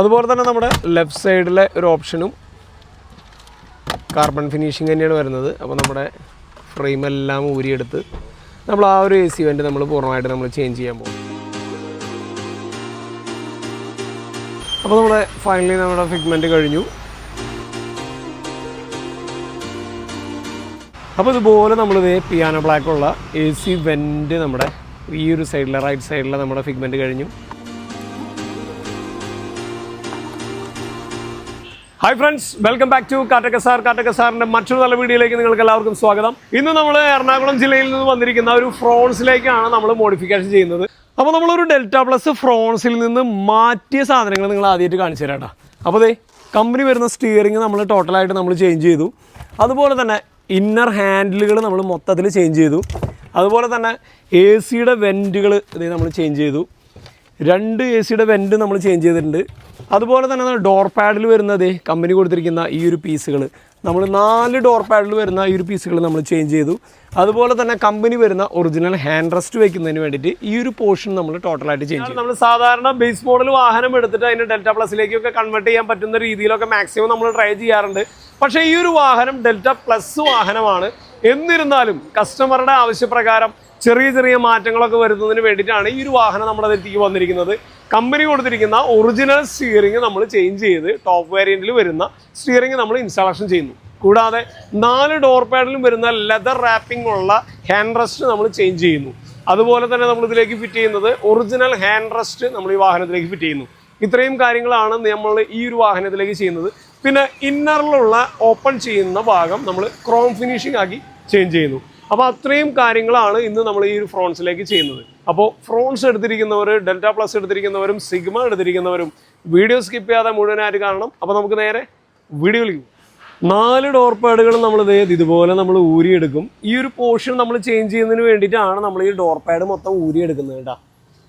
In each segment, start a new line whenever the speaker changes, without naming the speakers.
അതുപോലെ തന്നെ നമ്മുടെ ലെഫ്റ്റ് സൈഡിലെ ഒരു ഓപ്ഷനും കാർബൺ ഫിനിഷിങ് തന്നെയാണ് വരുന്നത്. അപ്പോൾ നമ്മുടെ ഫ്രെയിമെല്ലാം ഊരിയെടുത്ത് നമ്മൾ ആ ഒരു എ സി വെന്റ് നമ്മൾ പൂർണമായിട്ട് നമ്മൾ ചേഞ്ച് ചെയ്യാൻ പോകും അപ്പോൾ നമ്മുടെ ഫൈനലി നമ്മുടെ ഫിഗ്മെന്റ് കഴിഞ്ഞു. അപ്പോൾ ഇതുപോലെ നമ്മളിത് പിയാനോ ബ്ലാക്കുള്ള എ സി വെന്റ് നമ്മുടെ ഈ ഒരു സൈഡിലെ റൈറ്റ് സൈഡിലെ നമ്മുടെ ഫിഗ്മെന്റ് കഴിഞ്ഞു. Hi friends welcome back to കാട്ടക്ക sir കാട്ടക്ക സാറിന്റെ മറ്റൊരു നല്ല വീഡിയോയിലേക്ക് നിങ്ങൾക്ക് എല്ലാവർക്കും സ്വാഗതം. ഇന്ന് നമ്മൾ എറണാകുളം ജില്ലയിൽ നിന്ന് വന്നിരിക്കുന്ന ഒരു ഫ്രോൺസിലേക്കാണ് നമ്മൾ മോഡിഫിക്കേഷൻ ചെയ്യുന്നത്. അപ്പോൾ നമ്മളൊരു ഡെൽറ്റ പ്ലസ് ഫ്രോൺസിൽ നിന്ന് മാറ്റിയ സാധനങ്ങൾ നിങ്ങൾ ആദ്യമായിട്ട് കാണിച്ചു തരാം അപ്പോൾ ദേ കമ്പനി വരുന്ന സ്റ്റിയറിംഗ് നമ്മൾ ടോട്ടലായിട്ട് നമ്മൾ ചേഞ്ച് ചെയ്തു. അതുപോലെ തന്നെ ഇന്നർ ഹാൻഡിലുകൾ നമ്മൾ മൊത്തത്തിൽ ചേഞ്ച് ചെയ്തു. അതുപോലെ തന്നെ എ സിയുടെ വെന്റുകൾ ഇത് നമ്മൾ ചേഞ്ച് ചെയ്തു. രണ്ട് എ സിയുടെ വെന്റ് നമ്മൾ ചേഞ്ച് ചെയ്തിട്ടുണ്ട്. അതുപോലെ തന്നെ ഡോർ പാഡിൽ വരുന്നത് കമ്പനി കൊടുത്തിരിക്കുന്ന ഈ ഒരു പീസുകൾ നമ്മൾ നാല് ഡോർ പാഡിൽ വരുന്ന ഈ ഒരു പീസുകൾ നമ്മൾ ചേഞ്ച് ചെയ്തു. അതുപോലെ തന്നെ കമ്പനി വരുന്ന ഒറിജിനൽ ഹാൻഡ് റെസ്റ്റ് വെക്കുന്നതിന് വേണ്ടിയിട്ട് ഈ ഒരു പോർഷൻ നമ്മൾ ടോട്ടലായിട്ട് ചേഞ്ച് ചെയ്തു. നമ്മൾ സാധാരണ ബേസ് മോഡൽ വാഹനം എടുത്തിട്ട് അതിന്റെ ഡെൽറ്റ പ്ലസിലേക്കൊക്കെ കൺവേർട്ട് ചെയ്യാൻ പറ്റുന്ന രീതിയിലൊക്കെ മാക്സിമം നമ്മൾ ട്രൈ ചെയ്യാറുണ്ട്. പക്ഷേ ഈ ഒരു വാഹനം ഡെൽറ്റ പ്ലസ് വാഹനമാണ്. എന്നിരുന്നാലും കസ്റ്റമറുടെ ആവശ്യപ്രകാരം ചെറിയ ചെറിയ മാറ്റങ്ങളൊക്കെ വരുന്നതിന് വേണ്ടിയിട്ടാണ് ഈ ഒരു വാഹനം നമ്മുടെ അടുത്തേക്ക് വന്നിരിക്കുന്നത്. കമ്പനി കൊടുത്തിരിക്കുന്ന ഒറിജിനൽ സ്റ്റിയറിംഗ് നമ്മൾ ചേഞ്ച് ചെയ്ത് ടോപ്പ് വേരിയന്റിൽ വരുന്ന സ്റ്റിയറിംഗ് നമ്മൾ ഇൻസ്റ്റാളേഷൻ ചെയ്യുന്നു. കൂടാതെ നാല് ഡോർ പാഡിലും വരുന്ന ലെതർ റാപ്പിംഗ് ഉള്ള ഹാൻഡ് റെസ്റ്റ് നമ്മൾ ചേഞ്ച് ചെയ്യുന്നു. അതുപോലെ തന്നെ നമ്മൾ ഇതിലേക്ക് ഫിറ്റ് ചെയ്യുന്നത് ഒറിജിനൽ ഹാൻഡ് റെസ്റ്റ് നമ്മൾ ഈ വാഹനത്തിലേക്ക് ഫിറ്റ് ചെയ്യുന്നു. ഇത്രയും കാര്യങ്ങളാണ് നമ്മൾ ഈ ഒരു വാഹനത്തിലേക്ക് ചെയ്യുന്നത്. പിന്നെ ഇന്നറിലുള്ള ഓപ്പൺ ചെയ്യുന്ന ഭാഗം നമ്മൾ ക്രോം ഫിനിഷിംഗ് ആക്കി ചേഞ്ച് ചെയ്യുന്നു. അപ്പോൾ അത്രയും കാര്യങ്ങളാണ് ഇന്ന് നമ്മൾ ഈ ഒരു ഫ്രോൺസിലേക്ക് ചെയ്യുന്നത്. അപ്പോൾ ഫ്രോൺസ് എടുത്തിരിക്കുന്നവർ ഡെൽറ്റ പ്ലസ് എടുത്തിരിക്കുന്നവരും സിഗ്മ എടുത്തിരിക്കുന്നവരും വീഡിയോ സ്കിപ്പ് ചെയ്യാതെ മുഴുവനായിട്ട് കാണണം? അപ്പോൾ നമുക്ക് നേരെ വീഡിയോയിലേക്ക് നാല് ഡോർ പാഡുകൾ നമ്മൾ ഇതുപോലെ നമ്മൾ ഊരിയെടുക്കും. ഈ ഒരു പോർഷൻ നമ്മൾ ചേഞ്ച് ചെയ്യുന്നതിന് വേണ്ടിയിട്ടാണ് നമ്മൾ ഈ ഡോർ പാഡ് മൊത്തം ഊരിയെടുക്കുന്നത് കേട്ടോ.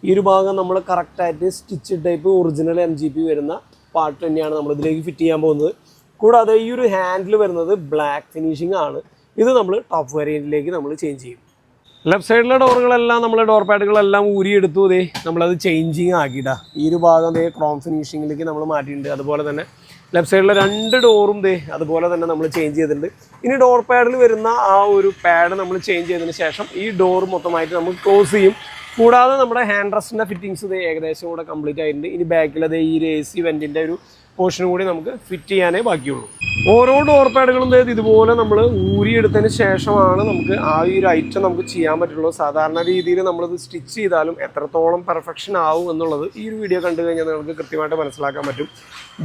ഈ ഒരു ഭാഗം നമ്മൾ കറക്റ്റായിട്ട് stitch type original M G P വരുന്ന പാർട്ട് തന്നെയാണ് നമ്മൾ ഇതിലേക്ക് ഫിറ്റ് ചെയ്യാൻ പോകുന്നത്. കൂടാതെ ഈ ഒരു ഹാൻഡിൽ വരുന്നത് ബ്ലാക്ക് ഫിനിഷിംഗ് ആണ്. ഇത് നമ്മൾ ടോപ്പ് വേരിയന്റിലേക്ക് നമ്മൾ ചേഞ്ച് ചെയ്യും. ലെഫ്റ്റ് സൈഡിലെ ഡോറുകളെല്ലാം നമ്മൾ ഡോർ പാഡുകളെല്ലാം ഊരിയെടുത്തു ദേ നമ്മളത് ചേഞ്ചിങ് ആക്കിയിട്ടാ ഈ ഒരു ഭാഗം ദേ ക്രോം ഫിനിഷിങ്ങിലേക്ക് നമ്മൾ മാറ്റിയിട്ടുണ്ട്. അതുപോലെ തന്നെ ലെഫ്റ്റ് സൈഡിലെ രണ്ട് ഡോറും ദേ അതുപോലെ തന്നെ നമ്മൾ ചേഞ്ച് ചെയ്തിട്ടുണ്ട്. ഇനി ഡോർ പാഡിൽ വരുന്ന ആ ഒരു പാഡ് നമ്മൾ ചേഞ്ച് ചെയ്തതിന് ശേഷം ഈ ഡോർ മൊത്തമായിട്ട് നമ്മൾ ക്ലോസ് ചെയ്യും. കൂടാതെ നമ്മുടെ ഹാൻഡ് റെസ്റ്റിന്റെ ഫിറ്റിങ്സ് ഇത് ഏകദേശം കൂടെ കംപ്ലീറ്റ് ആയിട്ടുണ്ട്. ഇനി ബാക്കിലത് ഈ ഒരു എ സി വെന്റിന്റെ ഒരു പോർഷനും കൂടി നമുക്ക് ഫിറ്റ് ചെയ്യാനേ ബാക്കിയുള്ളൂ. ഓരോ ഡോർ പാഡുകളും ഇതുപോലെ നമ്മൾ ഊരിയെടുത്തതിന് ശേഷമാണ് നമുക്ക് ആ ഒരു ഐറ്റം നമുക്ക് ചെയ്യാൻ പറ്റുള്ളൂ. സാധാരണ രീതിയിൽ നമ്മളിത് സ്റ്റിച്ച് ചെയ്താലും എത്രത്തോളം പെർഫെക്ഷൻ ആവും എന്നുള്ളത് ഈ ഒരു വീഡിയോ കണ്ടു കഴിഞ്ഞാൽ നിങ്ങൾക്ക് കൃത്യമായിട്ട് മനസ്സിലാക്കാൻ പറ്റും.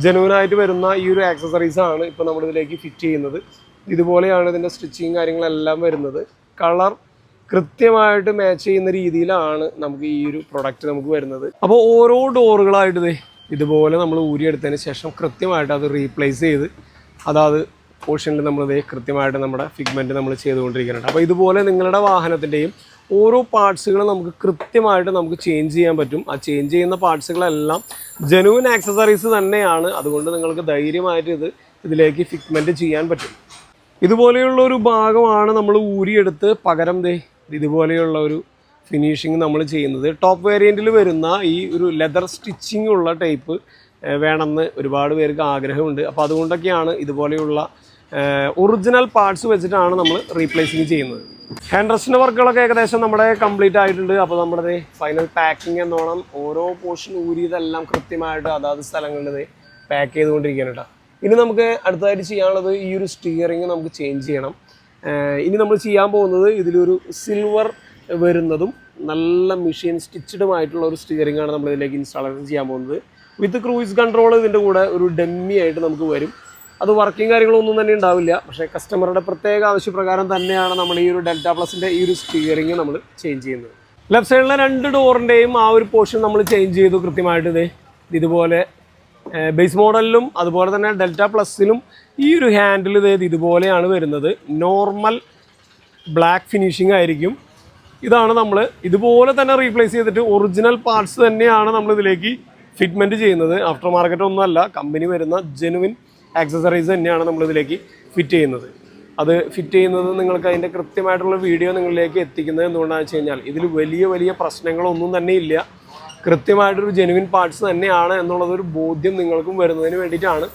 ജനുവനായിട്ട് വരുന്ന ഈ ഒരു ആക്സസറീസാണ് ഇപ്പോൾ നമ്മളിതിലേക്ക് ഫിറ്റ് ചെയ്യുന്നത്. ഇതുപോലെയാണ് ഇതിന്റെ സ്റ്റിച്ചിങ് കാര്യങ്ങളെല്ലാം വരുന്നത്. കളർ കൃത്യമായിട്ട് മാച്ച് ചെയ്യുന്ന രീതിയിലാണ് നമുക്ക് ഈ ഒരു പ്രൊഡക്റ്റ് നമുക്ക് വരുന്നത്. അപ്പോൾ ഓരോ ഡോറുകളായിട്ട് ഇതുപോലെ നമ്മൾ ഊരിയെടുത്തതിന് ശേഷം കൃത്യമായിട്ട് അത് റീപ്ലേസ് ചെയ്ത് അതാത് പോർഷനിൽ നമ്മൾ ഇതേ കൃത്യമായിട്ട് നമ്മുടെ ഫിഗ്മെന്റ് നമ്മൾ ചെയ്തുകൊണ്ടിരിക്കുന്നുണ്ട്. അപ്പോൾ ഇതുപോലെ നിങ്ങളുടെ വാഹനത്തിന്റെയും ഓരോ പാർട്സുകളും നമുക്ക് കൃത്യമായിട്ട് നമുക്ക് ചേഞ്ച് ചെയ്യാൻ പറ്റും. ആ ചേഞ്ച് ചെയ്യുന്ന പാർട്സുകളെല്ലാം ജനുവൻ ആക്സസറീസ് തന്നെയാണ്. അതുകൊണ്ട് നിങ്ങൾക്ക് ധൈര്യമായിട്ട് ഇത് ഇതിലേക്ക് ഫിഗ്മെന്റ് ചെയ്യാൻ പറ്റും. ഇതുപോലെയുള്ള ഒരു ഭാഗമാണ് നമ്മൾ ഊരിയെടുത്ത് പകരം ദേ ഇതുപോലെയുള്ള ഒരു ഫിനിഷിങ് നമ്മൾ ചെയ്യുന്നത്. ടോപ്പ് വേരിയന്റിൽ വരുന്ന ഈ ഒരു ലെതർ സ്റ്റിച്ചിങ് ഉള്ള ടൈപ്പ് വേണമെന്ന് ഒരുപാട് പേർക്ക് ആഗ്രഹമുണ്ട്. അപ്പോൾ അതുകൊണ്ടൊക്കെയാണ് ഇതുപോലെയുള്ള ഒറിജിനൽ പാർട്സ് വെച്ചിട്ടാണ് നമ്മൾ റീപ്ലേസിങ് ചെയ്യുന്നത്. ഹാൻഡ് വർക്കുകളൊക്കെ ഏകദേശം നമ്മുടെ കംപ്ലീറ്റ് ആയിട്ടുണ്ട്. അപ്പോൾ നമ്മുടെ ഫൈനൽ പാക്കിംഗ് എന്നോണം ഓരോ പോർഷൻ ഊരിയതെല്ലാം കൃത്യമായിട്ട് അതാത് സ്ഥലങ്ങളിൽ പാക്ക് ചെയ്തുകൊണ്ടിരിക്കുകയാണ് കേട്ടോ ഇനി നമുക്ക് അടുത്തതായിട്ട് ചെയ്യാനുള്ളത് ഈ ഒരു സ്റ്റിയറിങ് നമുക്ക് ചേഞ്ച് ചെയ്യണം. ഇനി നമ്മൾ ചെയ്യാൻ പോകുന്നത് ഇതിലൊരു സിൽവർ വരുന്നതും നല്ല മെഷീൻ സ്റ്റിച്ചഡുമായിട്ടുള്ള ഒരു സ്റ്റിയറിംഗ് ആണ് നമ്മൾ ഇതിലേക്ക് ഇൻസ്റ്റാളേഷൻ ചെയ്യാൻ പോകുന്നത്. വിത്ത് ക്രൂയിസ് കൺട്രോൾ ഇതിന്റെ കൂടെ ഒരു ഡെമ്മി ആയിട്ട് നമുക്ക് വരും. അത് വർക്കിംഗ് കാര്യങ്ങളൊന്നും തന്നെ ഉണ്ടാവില്ല. പക്ഷേ കസ്റ്റമറുടെ പ്രത്യേക ആവശ്യപ്രകാരം തന്നെയാണ് നമ്മൾ ഈ ഒരു ഡെൽറ്റ പ്ലസിന്റെ ഈ ഒരു സ്റ്റിയറിംഗ് നമ്മൾ ചേഞ്ച് ചെയ്യുന്നത്. ലെഫ്റ്റ് സൈഡിലെ രണ്ട് ഡോറിന്റെയും ആ ഒരു പോർഷൻ നമ്മൾ ചേഞ്ച് ചെയ്തു കൃത്യമായിട്ട് ഇത് ഇതുപോലെ ബേസ് മോഡലിലും അതുപോലെ തന്നെ ഡെൽറ്റ പ്ലസിലും ഈ ഒരു ഹാൻഡിൽ ഇത് ഇതുപോലെയാണ് വരുന്നത്. നോർമൽ ബ്ലാക്ക് ഫിനിഷിംഗ് ആയിരിക്കും. ഇതാണ് നമ്മൾ ഇതുപോലെ തന്നെ റീപ്ലേസ് ചെയ്തിട്ട് ഒറിജിനൽ പാർട്സ് തന്നെയാണ് നമ്മൾ ഇതിലേക്ക് ഫിറ്റ്മെന്റ് ചെയ്യുന്നത്. ആഫ്റ്റർ മാർക്കറ്റ് ഒന്നുമല്ല കമ്പനി വരുന്ന ജെനുവിൻ ആക്സസറീസ് തന്നെയാണ് നമ്മൾ ഇതിലേക്ക് ഫിറ്റ് ചെയ്യുന്നത്. അത് ഫിറ്റ് ചെയ്യുന്നത് നിങ്ങൾക്ക് അതിന്റെ കൃത്യമായിട്ടുള്ള വീഡിയോ നിങ്ങളിലേക്ക് എത്തിക്കുന്നത് എന്തുകൊണ്ടാണെന്ന് വെച്ച് കഴിഞ്ഞാൽ ഇതിൽ വലിയ വലിയ പ്രശ്നങ്ങളൊന്നും തന്നെ ഇല്ല. കൃത്യമായിട്ടൊരു ജെനുവിൻ പാർട്സ് തന്നെയാണ് എന്നുള്ളതൊരു ബോധ്യം നിങ്ങൾക്കും വരുന്നതിന് വേണ്ടിയിട്ടാണ്.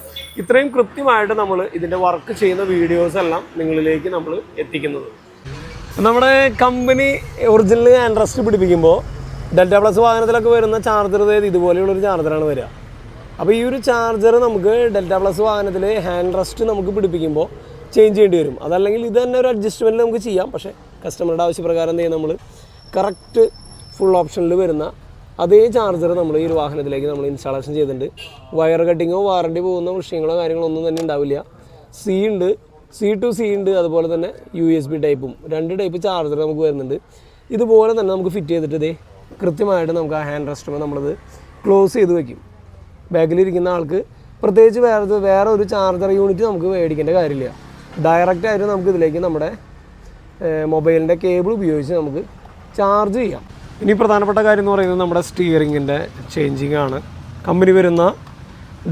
ഇത്രയും കൃത്യമായിട്ട് നമ്മൾ ഇതിന്റെ വർക്ക് ചെയ്യുന്ന വീഡിയോസ് എല്ലാം നിങ്ങളിലേക്ക് നമ്മൾ എത്തിക്കുന്നത്. നമ്മുടെ കമ്പനി ഒറിജിനൽ ആൻഡ്രസ്റ്റ് പിടിപ്പിക്കുമ്പോൾ ഡെൽറ്റ പ്ലസ് വാഹനത്തിലൊക്കെ വരുന്ന ചാർജർ ഇതുപോലെയുള്ളൊരു ചാർജറാണ് വരിക. അപ്പോൾ ഈ ഒരു ചാർജർ നമുക്ക് ഡെൽറ്റ പ്ലസ് വാഹനത്തിൽ ഹാൻഡ് റെസ്റ്റ് നമുക്ക് പിടിപ്പിക്കുമ്പോൾ ചേഞ്ച് ചെയ്യേണ്ടി വരും. അതല്ലെങ്കിൽ ഇത് തന്നെ ഒരു അഡ്ജസ്റ്റ്മെന്റ് നമുക്ക് ചെയ്യാം. പക്ഷേ കസ്റ്റമറുടെ ആവശ്യപ്രകാരം എന്ത് ചെയ്യും നമ്മൾ കറക്റ്റ് ഫുൾ ഓപ്ഷനിൽ വരുന്ന അതേ ചാർജർ നമ്മൾ ഈ ഒരു വാഹനത്തിലേക്ക് നമ്മൾ ഇൻസ്റ്റാളേഷൻ ചെയ്തിട്ടുണ്ട്. വയർ കട്ടിങ്ങോ വാറണ്ടി പോകുന്ന വിഷയങ്ങളോ കാര്യങ്ങളോ ഒന്നും തന്നെ ഉണ്ടാവില്ല. സി ഉണ്ട്. സി ടു സി ഉണ്ട് അതുപോലെ തന്നെ യു എസ് ബി ടൈപ്പും രണ്ട് ടൈപ്പ് ചാർജർ നമുക്ക് വരുന്നുണ്ട്. ഇതുപോലെ തന്നെ നമുക്ക് ഫിറ്റ് ചെയ്തിട്ട് ഇതേ കൃത്യമായിട്ട് നമുക്ക് ആ ഹാൻഡ് റെസ്റ്റുമ്പോൾ നമ്മളത് ക്ലോസ് ചെയ്ത് വെക്കും. ബാക്കിലിരിക്കുന്ന ആൾക്ക് പ്രത്യേകിച്ച് വേറെ വേറെ ഒരു ചാർജർ യൂണിറ്റ് നമുക്ക് മേടിക്കേണ്ട കാര്യമില്ല. ഡയറക്റ്റ് ആയിട്ട് നമുക്ക് ഇതിലേക്ക് നമ്മുടെ മൊബൈലിന്റെ കേബിൾ ഉപയോഗിച്ച് നമുക്ക് ചാർജ് ചെയ്യാം. ഇനി പ്രധാനപ്പെട്ട കാര്യം എന്ന് പറയുന്നത് നമ്മുടെ സ്റ്റിയറിങ്ങിന്റെ ചേഞ്ചിങ് ആണ്. കമ്പനി വരുന്ന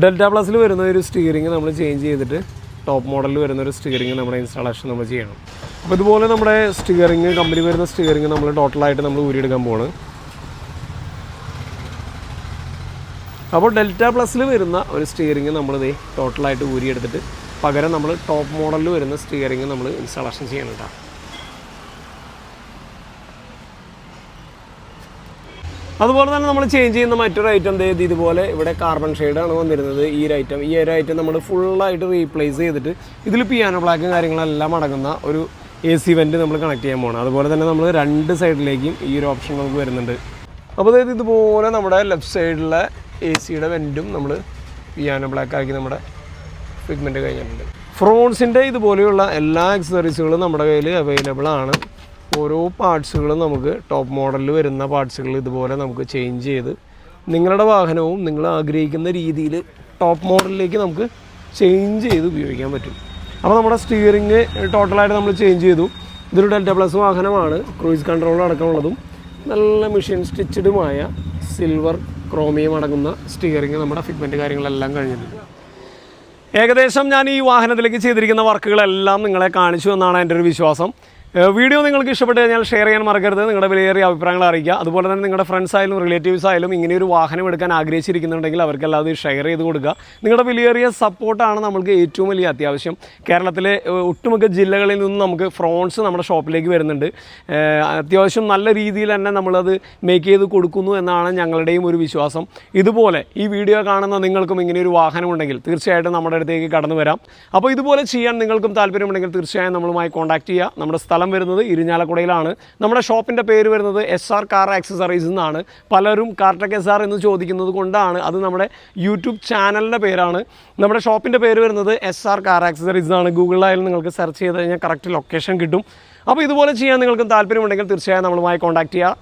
ഡെൽറ്റ പ്ലസിൽ വരുന്ന ഒരു സ്റ്റിയറിങ് നമ്മൾ ചേഞ്ച് ചെയ്തിട്ട് ടോപ്പ് മോഡലിൽ വരുന്ന ഒരു സ്റ്റിയറിംഗ് നമ്മുടെ ഇൻസ്റ്റാളേഷൻ നമ്മൾ ചെയ്യണം. അപ്പോൾ ഇതുപോലെ നമ്മുടെ സ്റ്റിയറിംഗ് കമ്പനി വരുന്ന സ്റ്റിയറിംഗ് നമ്മൾ ടോട്ടലായിട്ട് നമ്മൾ ഊരിയെടുക്കാൻ പോവാണ്. അപ്പോൾ ഡെൽറ്റ പ്ലസ്സിൽ വരുന്ന ഒരു സ്റ്റിയറിങ് നമ്മളിത് ടോട്ടലായിട്ട് ഊരിയെടുത്തിട്ട് പകരം നമ്മൾ ടോപ്പ് മോഡലിൽ വരുന്ന സ്റ്റിയറിംഗ് നമ്മൾ ഇൻസ്റ്റാളേഷൻ ചെയ്യണം കേട്ടോ. അതുപോലെ തന്നെ നമ്മൾ ചേഞ്ച് ചെയ്യുന്ന മറ്റൊരു ഐറ്റം ഇത് ഇതുപോലെ ഇവിടെ കാർബൺ ഷെയ്ഡാണ് വന്നിരുന്നത്. ഈ ഒരു ഐറ്റം ഈ ഒരു ഐറ്റം നമ്മൾ ഫുള്ളായിട്ട് റീപ്ലേസ് ചെയ്തിട്ട് ഇതിൽ പിയാനോ ബ്ലാക്കും കാര്യങ്ങളെല്ലാം അടങ്ങുന്ന ഒരു എ സി വെന്റ് നമ്മൾ കണക്ട് ചെയ്യാൻ പോകണം അതുപോലെ തന്നെ നമ്മൾ രണ്ട് സൈഡിലേക്കും ഈ ഒരു ഓപ്ഷൻ നമുക്ക് വരുന്നുണ്ട്. അപ്പോൾ അതായത് ഇതുപോലെ നമ്മുടെ ലെഫ്റ്റ് സൈഡിലെ എ സിയുടെ വെന്റും നമ്മൾ പിയാനോ ബ്ലാക്ക് ആക്കി നമ്മുടെ ഫിഗ്മെന്റ് കഴിഞ്ഞിട്ടുണ്ട്. ഫ്രോൺസിന്റെ ഇതുപോലെയുള്ള എല്ലാ അക്സസറീസുകളും നമ്മുടെ കയ്യിൽ അവൈലബിൾ ആണ്. ഓരോ പാർട്സുകളും നമുക്ക് ടോപ്പ് മോഡലിൽ വരുന്ന പാർട്സുകൾ ഇതുപോലെ നമുക്ക് ചേഞ്ച് ചെയ്ത് നിങ്ങളുടെ വാഹനവും നിങ്ങൾ ആഗ്രഹിക്കുന്ന രീതിയിൽ ടോപ്പ് മോഡലിലേക്ക് നമുക്ക് ചേഞ്ച് ചെയ്ത് ഉപയോഗിക്കാൻ പറ്റും. അപ്പോൾ നമ്മുടെ സ്റ്റിയറിങ് ടോട്ടലായിട്ട് നമ്മൾ ചേഞ്ച് ചെയ്തു. ഇതൊരു ഡെൽറ്റ പ്ലസ് വാഹനമാണ്. ക്രൂയിസ് കൺട്രോൾ അടക്കമുള്ളതും നല്ല മെഷീൻ സ്റ്റിച്ചഡുമായ സിൽവർ ക്രോമിയം അടങ്ങുന്ന സ്റ്റിയറിങ് നമ്മുടെ ഫിറ്റ്മെന്റ് കാര്യങ്ങളെല്ലാം കഴിഞ്ഞിട്ടുണ്ട്. ഏകദേശം ഞാൻ ഈ വാഹനത്തിലേക്ക് ചെയ്തിരിക്കുന്ന വർക്കുകളെല്ലാം നിങ്ങളെ കാണിച്ചു എന്നാണ് എന്റെ ഒരു വിശ്വാസം. വീഡിയോ നിങ്ങൾക്ക് ഇഷ്ടപ്പെട്ട് കഴിഞ്ഞാൽ ഷെയർ ചെയ്യാൻ മറക്കരുത്. നിങ്ങളുടെ വിലയേറിയ അഭിപ്രായങ്ങൾ അറിയിക്കുക. അതുപോലെ തന്നെ നിങ്ങളുടെ ഫ്രണ്ട്സ് ആയാലും റിലേറ്റീവ്സ് ആയാലും ഇങ്ങനെ ഒരു വാഹനം എടുക്കാൻ ആഗ്രഹിച്ചിരിക്കുന്നുണ്ടെങ്കിൽ അവർക്കെല്ലാം അത് ഷെയർ ചെയ്ത് കൊടുക്കുക. നിങ്ങളുടെ വിലയേറിയ സപ്പോർട്ടാണ് നമ്മൾക്ക് ഏറ്റവും വലിയ അത്യാവശ്യം. കേരളത്തിലെ ഒട്ടുമിക്ക ജില്ലകളിൽ നിന്നും നമുക്ക് ഫ്രോൺസ് നമ്മുടെ ഷോപ്പിലേക്ക് വരുന്നുണ്ട്. അത്യാവശ്യം നല്ല രീതിയിൽ തന്നെ നമ്മളത് മേക്ക് ചെയ്ത് കൊടുക്കുന്നു എന്നാണ് ഞങ്ങളുടെയും ഒരു വിശ്വാസം. ഇതുപോലെ ഈ വീഡിയോ കാണുന്ന നിങ്ങൾക്കും ഇങ്ങനെ ഒരു വാഹനം ഉണ്ടെങ്കിൽ തീർച്ചയായിട്ടും നമ്മുടെ അടുത്തേക്ക് കടന്നു വരാം. അപ്പോൾ ഇതുപോലെ ചെയ്യാൻ നിങ്ങൾക്കും താല്പര്യമുണ്ടെങ്കിൽ തീർച്ചയായും നമ്മളുമായി കോൺടാക്ട് ചെയ്യുക. നമ്മുടെ സ്ഥലം വരുന്നത് ഇരിഞ്ഞാലക്കുടയിലാണ്. നമ്മുടെ ഷോപ്പിന്റെ പേര് വരുന്നത് എസ് ആർ കാർ ആക്സസറീസ് എന്നാണ്. പലരും കാർട്ടക് എസ് ആർ എന്ന് ചോദിക്കുന്നത് കൊണ്ടാണ്. അത് നമ്മുടെ യൂട്യൂബ് ചാനലിന്റെ പേരാണ്. നമ്മുടെ ഷോപ്പിന്റെ പേര് വരുന്നത് എസ് ആർ കാർ ആക്സസറീസ് എന്നാണ്. ഗൂഗിളിലായാലും നിങ്ങൾക്ക് സെർച്ച് ചെയ്ത് കഴിഞ്ഞാൽ കറക്റ്റ് ലൊക്കേഷൻ കിട്ടും. അപ്പോൾ ഇതുപോലെ ചെയ്യാൻ നിങ്ങൾക്കും താല്പര്യമുണ്ടെങ്കിൽ തീർച്ചയായും നമ്മളുമായി കോൺടാക്ട് ചെയ്യുക